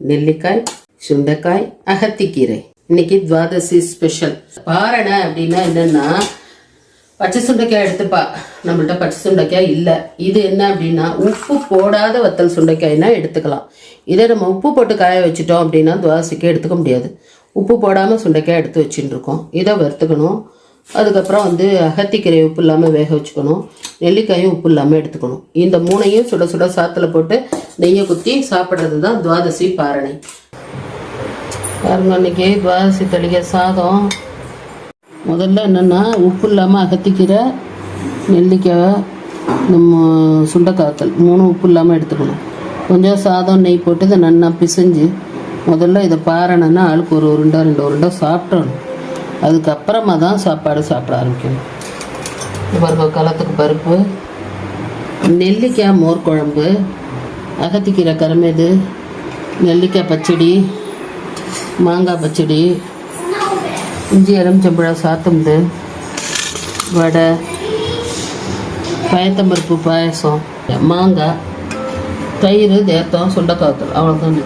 நெல்லிக்காய் சுண்டைக்காய் அகத்திக்கீரை. இன்னைக்கு துவாதசி ஸ்பெஷல் பாரணை அப்படின்னா என்னன்னா பச்சை சுண்டைக்காய் எடுத்துப்பா. நம்மள்ட்ட பச்சை சுண்டைக்காய் இல்லை. இது என்ன அப்படின்னா உப்பு போடாத வத்தல் சுண்டைக்காய்னா எடுத்துக்கலாம். இதே நம்ம உப்பு போட்டு காய வச்சுட்டோம் அப்படின்னா துவாசிக்கு எடுத்துக்க முடியாது. உப்பு போடாமல் சுண்டைக்காய் எடுத்து வச்சுட்டு இருக்கோம் இதை வறுத்துக்கணும். அதுக்கப்புறம் வந்து அகத்திக்கீரை உப்பு இல்லாமல் வேக வச்சுக்கணும். நெல்லிக்காயும் உப்பு இல்லாமல் எடுத்துக்கணும். இந்த மூணையும் சுட சுட சாத்தில் போட்டு நெய்யை குத்தி சாப்பிட்றது தான் துவாதசி பாரணை. பாருங்க அன்னைக்கு துவாதசி தெளிக்க சாதம். முதல்ல என்னென்னா உப்பு இல்லாமல் அகத்திக்கீரை நெல்லிக்காய் நம்ம சுண்டைக்காத்தல் மூணு உப்பு இல்லாமல் எடுத்துக்கணும். கொஞ்சம் சாதம் நெய் போட்டு இதை நல்லா பிசைஞ்சு முதல்ல இதை பாறைனா ஆளுக்கு ஒரு உருண்டை ரெண்டு உருண்டை சாப்பிட்டணும். அதுக்கப்புறமா தான் சாப்பாடு சாப்பிட ஆரம்பிக்கணும். பாருங்க களத்துக்கு பருப்பு நெல்லிக்காய் மோர் குழம்பு அகத்திக்கீரை கருமேது நெல்லிக்காய் பச்சடி மாங்காய் பச்சடி இஞ்சி எலுமிச்சம்பழம் சாத்தும்பு வடை பயத்தம்பருப்பு பாயசம் மாங்காய் தயிர் தேத்தம் சுண்டைக்காத்தல் அவ்வளோதான்